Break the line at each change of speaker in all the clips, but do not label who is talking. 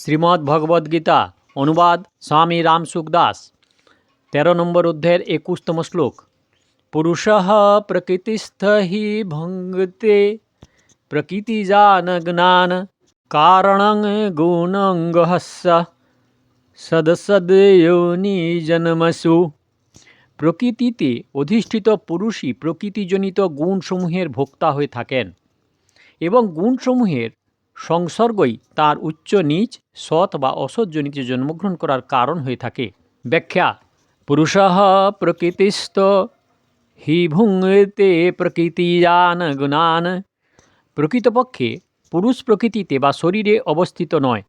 শ্রীমদ্ ভগবদ্গীতা অনুবাদ স্বামী রামসুখদাস তেরো নম্বর অধ্যায়ের একুশতম শ্লোক। পুরুষ প্রকৃতিস্থ হি ভঙ্গতে প্রকৃতিজান জ্ঞান কারণং গুণঙ্গহস্য সদসদয়োনি জন্মসু প্রকৃতিতে অধিষ্ঠিত পুরুষই প্রকৃতিজনিত গুণসমূহের ভোক্তা হয়ে থাকেন এবং গুণসমূহের সংসর্গই তার উচ্চ নীচ, সৎ বা অসৎজনিতে জন্মগ্রহণ করার কারণ হয়ে থাকে। ব্যাখ্যা পুরুষ প্রকৃতিস্থ হি ভুঙ্গতে প্রকৃতিজান গুণান। প্রকৃতপক্ষে পুরুষ প্রকৃতিতে বা শরীরে অবস্থিত নয়,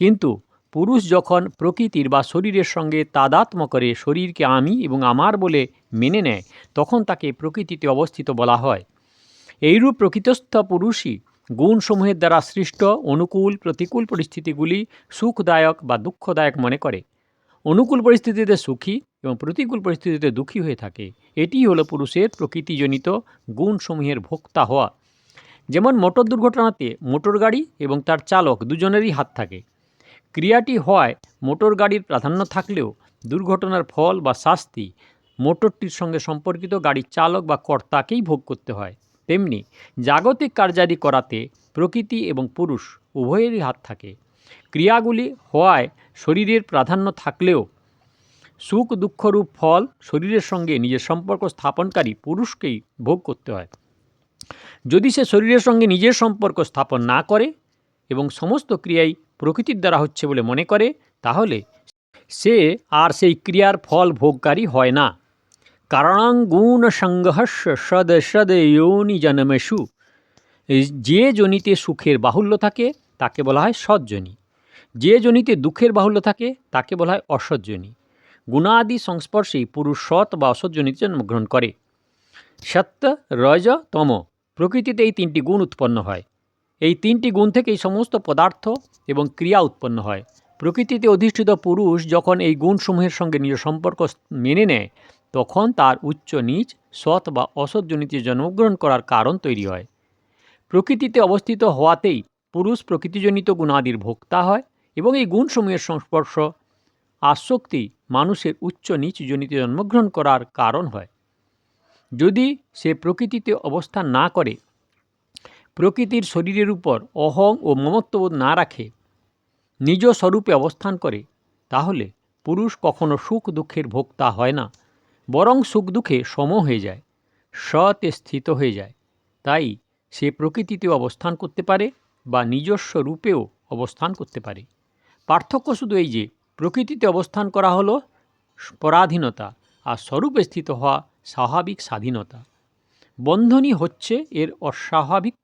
কিন্তু পুরুষ যখন প্রকৃতির বা শরীরের সঙ্গে তাদাত্ম করে শরীরকে আমি এবং আমার বলে মেনে নেয়, তখন তাকে প্রকৃতিতে অবস্থিত বলা হয়। এইরূপ প্রকৃতস্থ পুরুষই গুণসমূহের দ্বারা সৃষ্ট অনুকূল, প্রতিকূল পরিস্থিতিগুলি সুখদায়ক বা দুঃখদায়ক মনে করে। অনুকূল পরিস্থিতিতে সুখী এবং প্রতিকূল পরিস্থিতিতে দুঃখী হয়ে থাকে। এটি হলো পুরুষের প্রকৃতিজনিত গুণসমূহের ভোক্তা হওয়া। যেমন মোটর দুর্ঘটনাতে মোটর গাড়ি এবং তার চালক দুজনেরই হাত থাকে। ক্রিয়াটি হওয়ায় মোটর গাড়ির প্রাধান্য থাকলেও দুর্ঘটনার ফল বা শাস্তি মোটরটির সঙ্গে সম্পর্কিত গাড়ির চালক বা কর্তাকেই ভোগ করতে হয়। তেমনি জাগতিক কার্যাদি করাতে প্রকৃতি এবং পুরুষ উভয়েরই হাত থাকে। ক্রিয়াগুলি হওয়ায় শরীরের প্রাধান্য থাকলেও সুখ দুঃখরূপ ফল শরীরের সঙ্গে নিজের সম্পর্ক স্থাপনকারী পুরুষকেই ভোগ করতে হয়। যদি সে শরীরের সঙ্গে নিজের সম্পর্ক স্থাপন না করে এবং সমস্ত ক্রিয়াই প্রকৃতির দ্বারা হচ্ছে বলে মনে করে, তাহলে সে আর সেই ক্রিয়ার ফল ভোগকারী হয় না। কারণাং গুণ সংঘর্ষ সদ সদ যোনি জন্মেশু যে জনিতে সুখের বাহুল্য থাকে, তাকে বলা হয় সজ্জনী। যে জনিতে দুঃখের বাহুল্য থাকে, তাকে বলা হয় অসজ্জনী। গুণাদি সংস্পর্শেই পুরুষ সৎ বা অসৎজনিতে জন্মগ্রহণ করে। সত্য, রজ, তম, প্রকৃতিতে এই তিনটি গুণ উৎপন্ন হয়। এই তিনটি গুণ থেকেই সমস্ত পদার্থ এবং ক্রিয়া উৎপন্ন হয়। প্রকৃতিতে অধিষ্ঠিত পুরুষ যখন এই গুণসমূহের সঙ্গে নিজের সম্পর্ক মেনে নেয় তখন তার উচ্চ নীচ, সৎ বা অসৎজনিতে জন্মগ্রহণ করার কারণ তৈরি হয়। প্রকৃতিতে অবস্থিত হওয়াতেই পুরুষ প্রকৃতিজনিত গুণাদির ভোক্তা হয় এবং এই গুণসমূহের সংস্পর্শ আসক্তি মানুষের উচ্চ নীচ জনিতে জন্মগ্রহণ করার কারণ হয়। যদি সে প্রকৃতিতে অবস্থান না করে, প্রকৃতির শরীরের উপর অহং ও মমত্ববোধ না রাখে, নিজ স্বরূপে অবস্থান করে, তাহলে পুরুষ কখনো সুখ দুঃখের ভোক্তা হয় না। বরং সুখ দুঃখে সম হয়ে যায় সতে স্থিত হয়ে যায়। তাই সে প্রকৃতিতেও অবস্থান করতে পারে বা নিজস্ব রূপেও অবস্থান করতে পারে। পার্থক্য শুধু এই যে, প্রকৃতিতে অবস্থান করা হলো পরাধীনতা আর স্বরূপে স্থিত হওয়া স্বাভাবিক স্বাধীনতা। বন্ধনই হচ্ছে এর অস্বাভাবিক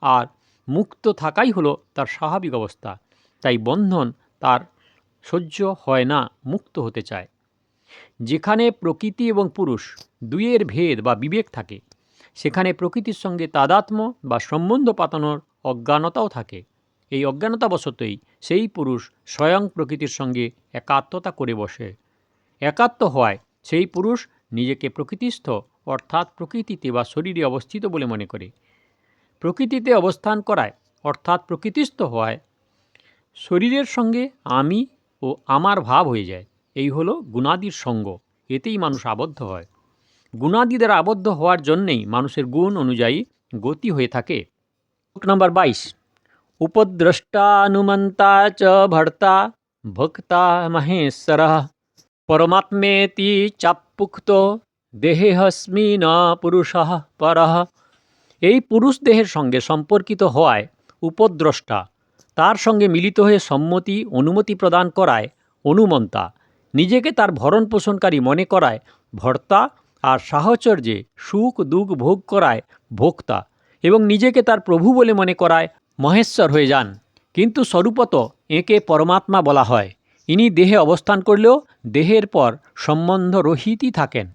আর মুক্ত থাকাই হলো তার স্বাভাবিক অবস্থা। তাই বন্ধন তার সহ্য হয় না, মুক্ত হতে চায়। যেখানে প্রকৃতি এবং পুরুষ দুইয়ের ভেদ বা বিবেক থাকে, সেখানে প্রকৃতির সঙ্গে তাদাত্ম বা সম্বন্ধ পাতানোর অজ্ঞানতাও থাকে। এই অজ্ঞানতাবশতই সেই পুরুষ স্বয়ং প্রকৃতির সঙ্গে একাত্মতা করে বসে। একাত্ম হওয়ায় সেই পুরুষ নিজেকে প্রকৃতিস্থ, অর্থাৎ প্রকৃতিতে বা শরীরে অবস্থিত বলে মনে করে। প্রকৃতিতে অবস্থান করায়, অর্থাৎ প্রকৃতিস্থ হওয়ায় শরীরের সঙ্গে আমি ও আমার ভাব হয়ে যায়। এই হলো গুণাদির সঙ্গ। এতেই মানুষ আবদ্ধ হয়। গুণাদি দ্বারা আবদ্ধ হওয়ার জন্যেই মানুষের গুণ অনুযায়ী গতি হয়ে থাকে। নম্বর বাইশ। উপদ্রষ্টানুমন্তা চ ভর্তা ভক্তা মহেশ্বর পরমাত্মেতি চাপুক্ত দেহে হস্মি ন পুরুষ পর। এই পুরুষ দেহের সঙ্গে সম্পর্কিত হওয়ায় উপদ্রষ্টা, তার সঙ্গে মিলিত হয়ে সম্মতি, অনুমতি প্রদান করায় অনুমন্তা। নিজেকে তার ভরণ পোষণকারী মনে করায় ভর্তা আর সাহচর্যে সুখ দুঃখ ভোগ করায় ভোক্তা এবং নিজেকে তার প্রভু বলে মনে করায় মহেশ্বর হয়ে যান। কিন্তু স্বরূপত একে পরমাত্মা বলা হয়। ইনি দেহে অবস্থান করলেও দেহের পর সম্বন্ধ রহিতই থাকেন।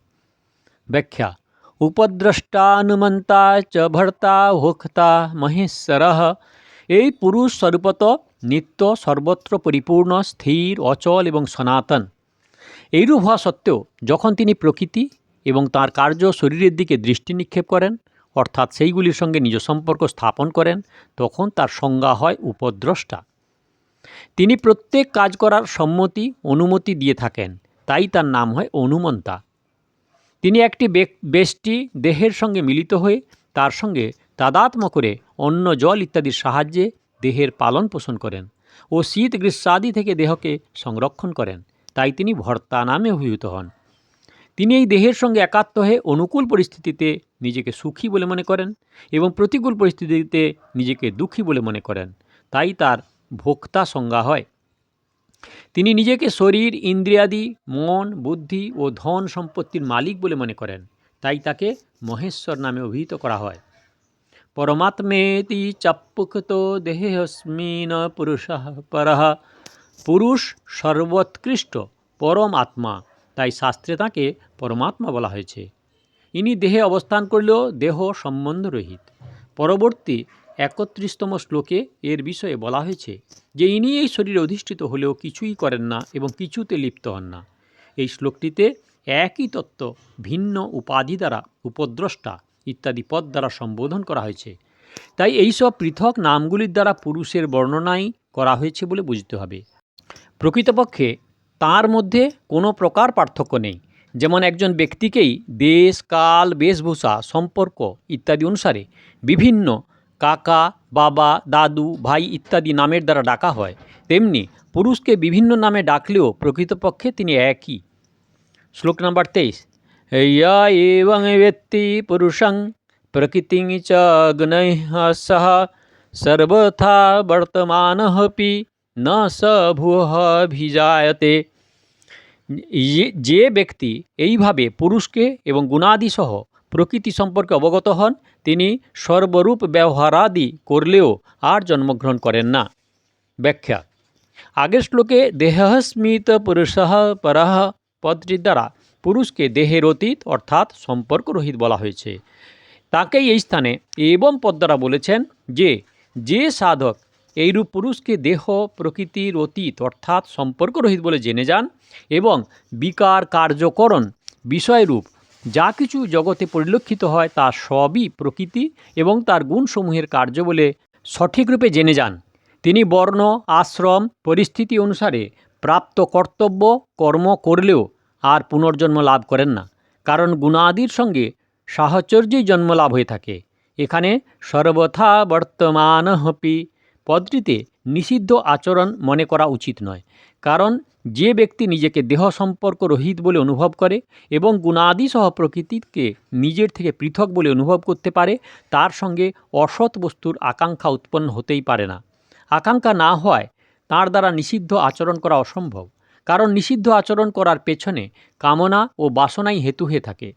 ব্যাখ্যা, উপদ্রষ্টানুমন্তা চ ভর্তা ভোক্তা মহেশ্বর। এই পুরুষ স্বরূপত নিত্য সর্বত্র পরিপূর্ণ, স্থির, অচল এবং সনাতন। এইরূপ হওয়া সত্ত্বেও যখন তিনি প্রকৃতি এবং তার কার্য শরীরের দিকে দৃষ্টি নিক্ষেপ করেন, অর্থাৎ সেইগুলির সঙ্গে নিজ সম্পর্ক স্থাপন করেন, তখন তার সংজ্ঞা হয় উপদ্রষ্টা। তিনি প্রত্যেক কাজ করার সম্মতি, অনুমতি দিয়ে থাকেন, তাই তার নাম হয় অনুমন্তা। তিনি একটি বেষ্টি দেহের সঙ্গে মিলিত হয়ে তার সঙ্গে তাদাত্ম করে অন্ন, জল ইত্যাদির সাহায্যে দেহের পালন পোষণ করেন ও শীত, গ্রীষ্মাদি থেকে দেহকে সংরক্ষণ করেন। তাই তিনি ভর্তা নামে অভিহিত হন। তিনি এই দেহের সঙ্গে একাত্ম হয়ে অনুকূল পরিস্থিতিতে নিজেকে সুখী বলে মনে করেন এবং প্রতিকূল পরিস্থিতিতে নিজেকে দুঃখী বলে মনে করেন। তাই তার ভোক্তা সংজ্ঞা হয়। তিনি নিজেকে শরীর, ইন্দ্রিয়াদি, মন, বুদ্ধি ও ধন সম্পত্তির মালিক বলে মনে করেন। তাই তাকে মহেশ্বর নামে অভিহিত করা হয়। পরমাত্মেতি চাপ্পুকত দেহেস্মিন পুরুষ পরহ পুরুষ সর্বোৎকৃষ্ট পরম আত্মা, তাই শাস্ত্রে তাকে পরমাত্মা বলা হয়েছে। ইনি দেহে অবস্থান করলেও দেহ সম্বন্ধরহিত পরবর্তী একত্রিশতম শ্লোকে এর বিষয়ে বলা হয়েছে যে, ইনি এই শরীরে অধিষ্ঠিত হলেও কিছুই করেন না এবং কিছুতে লিপ্ত হন না। এই শ্লোকটিতে একই তত্ত্ব ভিন্ন উপাধি দ্বারা উপদ্রষ্টা ইত্যাদি পদ দ্বারা সম্বোধন করা হয়েছে। তাই এইসব পৃথক নামগুলির দ্বারা পুরুষের বর্ণনাই করা হয়েছে বলে বুঝতে হবে। প্রকৃতপক্ষে তার মধ্যে কোনো প্রকার পার্থক্য নেই। যেমন একজন ব্যক্তিকেই দেশ, কাল, বেশভূষা, সম্পর্ক ইত্যাদি অনুসারে বিভিন্ন কাকা, বাবা, দাদু, ভাই ইত্যাদি নামের দ্বারা ডাকা হয়। তেমনি পুরুষকে বিভিন্ন নামে ডাকলেও প্রকৃতপক্ষে তিনি একই। শ্লোক নাম্বার তেইশ। ইয়া এবং ব্যক্তি পুরুষং প্রকৃতি চ সহ সর্বথা বর্তমানপি ন স ভূহ যে ব্যক্তি এইভাবে পুরুষকে এবং গুণাদিসহ প্রকৃতি সম্পর্কে অবগত হন, তিনি সর্বরূপ ব্যবহারাদি করলেও আর জন্মগ্রহণ করেন না। ব্যাখ্যা, আগের শ্লোকে দেহস্মিত পুরুষ পরহ পদটির দ্বারা পুরুষকে দেহের অতীত অর্থাৎ সম্পর্করহিত বলা হয়েছে। তাকেই এই স্থানে এবং পদ দ্বারা বলেছেন যে যে সাধক এইরূপ পুরুষকে দেহ প্রকৃতির অতীত অর্থাৎ সম্পর্করহিত বলে জেনে যান এবং বিকার, কার্যকরণ বিষয়রূপ যা কিছু জগতে পরিলক্ষিত হয় তা সবই প্রকৃতি এবং তার গুণসমূহের কার্য বলে সঠিকরূপে জেনে যান। তিনি বর্ণ, আশ্রম, পরিস্থিতি অনুসারে প্রাপ্ত কর্তব্য, কর্ম করলেও আর পুনর্জন্ম লাভ করেন না। কারণ গুণাদির সঙ্গে সাহচর্যেই জন্ম লাভ হয়ে থাকে। এখানে সর্বথা বর্তমান হপি পদটিতে নিষিদ্ধ আচরণ মনে করা উচিত নয়, কারণ যে ব্যক্তি নিজেকে দেহ সম্পর্ক রহিত বলে অনুভব করে এবং গুণাদি সহ প্রকৃতিকে নিজের থেকে পৃথক বলে অনুভব করতে পারে, তার সঙ্গে অসৎ বস্তুর আকাঙ্ক্ষা উৎপন্ন হতেই পারে না। আকাঙ্ক্ষা না হওয়ায় তার দ্বারা নিষিদ্ধ আচরণ করা অসম্ভব, কারণ নিষিদ্ধ আচরণ করার পেছনে কামনা ও বাসনাই হেতু হয়ে থাকে।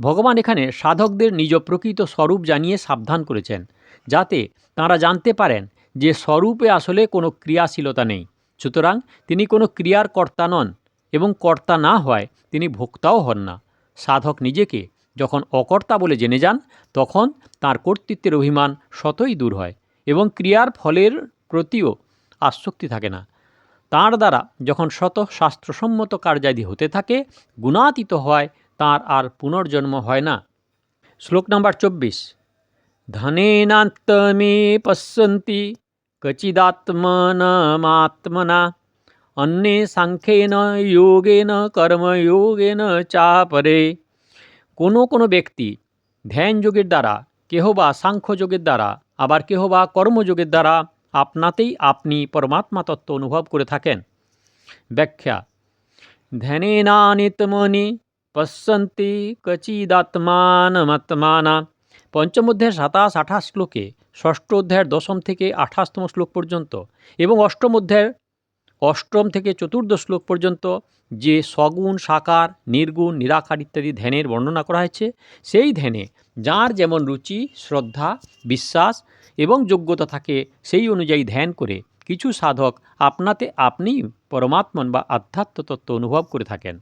ভগবান এখানে সাধকদের নিজ প্রকৃত স্বরূপ জানিয়ে সাবধান করেছেন, যাতে তারা জানতে পারেন যে স্বরূপে আসলে কোনো ক্রিয়াশীলতা নেই। সুতরাং তিনি কোনো ক্রিয়ার কর্তা নন এবং কর্তা না হওয়ায় তিনি ভোক্তাও হন না। সাধক নিজেকে যখন অকর্তা বলে জেনে যান, তখন তার কর্তৃত্বের অভিমান শতই দূর হয় এবং ক্রিয়ার ফলের প্রতিও আসক্তি থাকে না। তার দ্বারা যখন শত শাস্ত্রসম্মত কার্যাদি হতে থাকে, গুণাতীত হয় তার আর পুনর্জন্ম হয় না। শ্লোক নাম্বার চব্বিশ। ধনেনাত্মে পশ্যন্তি কচিদাত্মনমাত্মনা অন্যে সাংখ্যেন যোগেন কর্মযোগেন চাপরে কোনো কোনো ব্যক্তি ধ্যান যোগের দ্বারা কেহ বা সাংখ্যযোগের দ্বারা আবার কেহ বা কর্মযোগের দ্বারা আপনাতেই আপনি পরমাত্মা তত্ত্ব অনুভব করে থাকেন ব্যাখ্যা ধ্যানেনানিতমনি পশ্যন্তি কচিদাত্মানমাত্মানা পঞ্চম অধ্যায়ের সাতাশ, আঠাশ শ্লোকে ষষ্ঠ অধ্যায়ের দশম থেকে আঠাশতম শ্লোক পর্যন্ত এবং অষ্টম অধ্যায়ের অষ্টম থেকে চতুর্দশ শ্লোক পর্যন্ত যে সগুণ, সাকার, নির্গুণ, নিরাকার ইত্যাদি ধ্যানের বর্ণনা করা হয়েছে, সেই ধ্যানে যার যেমন রুচি, শ্রদ্ধা, বিশ্বাস এবং যোগ্যতা থাকে, সেই অনুযায়ী ধ্যান করে কিছু সাধক আপনাতে আপনি পরমাত্মন বা আধ্যাত্ম তত্ত্ব অনুভব করে থাকেন।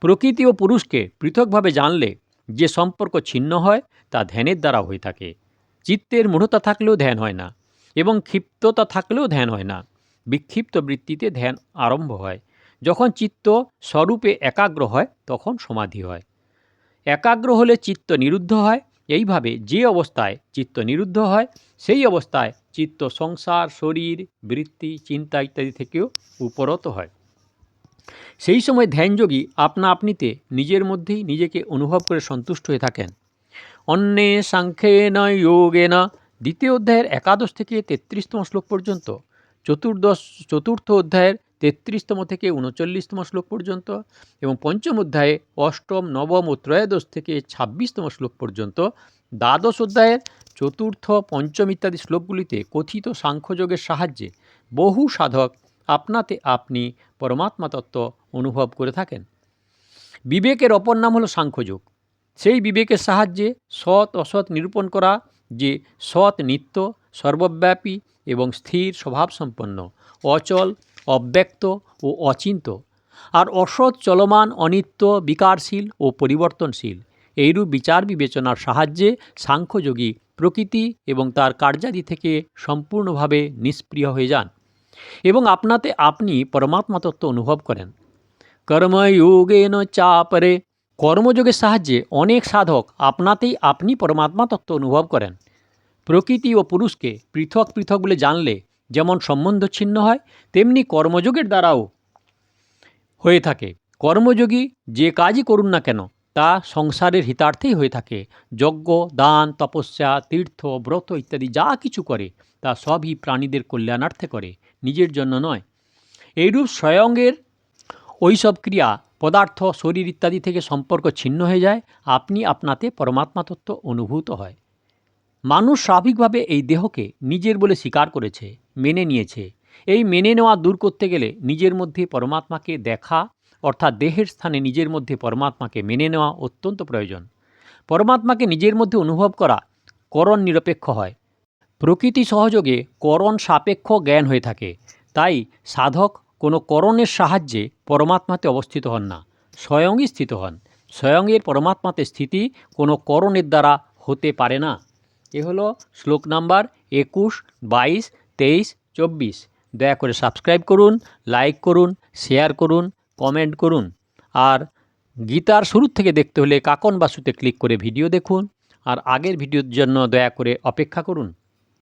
প্রকৃতি ও পুরুষকে পৃথকভাবে জানলে যে সম্পর্ক ছিন্ন হয়, তা ধ্যানের দ্বারা হয়ে থাকে। চিত্তের মূঢ়তা থাকলেও ধ্যান হয় না এবং ক্ষিপ্ততা থাকলেও ধ্যান হয় না। বিক্ষিপ্ত বৃত্তিতে ধ্যান আরম্ভ হয়। যখন চিত্ত স্বরূপে একাগ্র হয়, তখন সমাধি হয়। একাগ্র হলে চিত্ত নিরুদ্ধ হয়। এইভাবে যে অবস্থায় চিত্ত নিরুদ্ধ হয়, সেই অবস্থায় চিত্ত সংসার, শরীর, বৃত্তি, চিন্তা ইত্যাদি থেকেও উপরত হয়। সেই সময় ধ্যানযোগী আপনা আপনিতে নিজের মধ্যেই নিজেকে অনুভব করে সন্তুষ্ট হয়ে থাকেন। অন্যে সাংখ্যেন যোগেন দ্বিতীয় অধ্যায়ের একাদশ থেকে তেত্রিশতম শ্লোক পর্যন্ত, চতুর্দশ, চতুর্থ অধ্যায়ের তেত্রিশতম থেকে উনচল্লিশতম শ্লোক পর্যন্ত এবং পঞ্চম অধ্যায়ে অষ্টম, নবম ও ত্রয়োদশ থেকে ছাব্বিশতম শ্লোক পর্যন্ত, দ্বাদশ অধ্যায়ের চতুর্থ, পঞ্চম ইত্যাদি শ্লোকগুলিতে কথিত সাংখ্যযোগের সাহায্যে বহু সাধক আপনাতে আপনি পরমাত্মা তত্ত্ব অনুভব করে থাকেন। বিবেকের অপর নাম হলো সাংখ্যযোগ। সেই বিবেকের সাহায্যে সৎ, অসৎ নিরূপণ করা যে সৎ নিত্য, সর্বব্যাপী এবং স্থির স্বভাবসম্পন্ন, অচল, অব্যক্ত ও অচিন্ত, আর অসৎ, চলমান, অনিত্য, বিকারশীল ও পরিবর্তনশীল, এইরূপ বিচার বিবেচনার সাহায্যে সাংখ্যযোগী প্রকৃতি এবং তার কার্যাদি থেকে সম্পূর্ণভাবে নিষ্প্রিয় হয়ে যান। এবং আপনাতে আপনি পরমাত্মা তত্ত্ব অনুভব করেন। কর্মযোগেন চাপরে। কর্মযোগের সাহায্যে অনেক সাধক আপনাতেই আপনি পরমাত্মা তত্ত্ব অনুভব করেন। প্রকৃতি ও পুরুষকে পৃথক পৃথক বলে জানলে যেমন সম্বন্ধ ছিন্ন হয়, তেমনি কর্মযোগের দ্বারাও হয়ে থাকে। কর্মযোগী যে কাজই করুন না কেন, তা সংসারের হিতার্থেই হয়ে থাকে। যজ্ঞ, দান, তপস্যা, তীর্থ, ব্রত ইত্যাদি যা কিছু করে, তা সবই প্রাণীদের কল্যাণার্থে করে। নিজের জন্য নয়। এইরূপ স্বয়ংয়ের ওইসব ক্রিয়া, পদার্থ, শরীর ইত্যাদি থেকে সম্পর্ক ছিন্ন হয়ে যায়, আপনি আপনাতে পরমাত্মা তত্ত্ব অনুভূত হয়। মানুষ স্বাভাবিকভাবে এই দেহকে নিজের বলে স্বীকার করেছে, মেনে নিয়েছে। এই মেনে নেওয়া দূর করতে গেলে নিজের মধ্যে পরমাত্মাকে দেখা, অর্থাৎ দেহের স্থানে নিজের মধ্যে পরমাত্মাকে মেনে নেওয়া অত্যন্ত প্রয়োজন। পরমাত্মাকে নিজের মধ্যে অনুভব করা করণ নিরপেক্ষ হয়। প্রকৃতি সহযোগে করণ সাপেক্ষ জ্ঞান হয়ে থাকে। তাই সাধক কোনো করণের সাহায্যে পরমাত্মাতে অবস্থিত হন না, স্বয়ংই স্থিত হন। স্বয়ংয়ের পরমাত্মাতে স্থিতি কোনো করণের দ্বারা হতে পারে না। এ হলো শ্লোক নাম্বার একুশ, বাইশ, তেইশ, চব্বিশ। দয়া করে সাবস্ক্রাইব করুন, লাইক করুন, শেয়ার করুন, কমেন্ট করুন। আর গীতার শুরু থেকে দেখতে হলে কাকন বাসুতে ক্লিক করে ভিডিও দেখুন। আর আগের ভিডিওর জন্য দয়া করে অপেক্ষা করুন।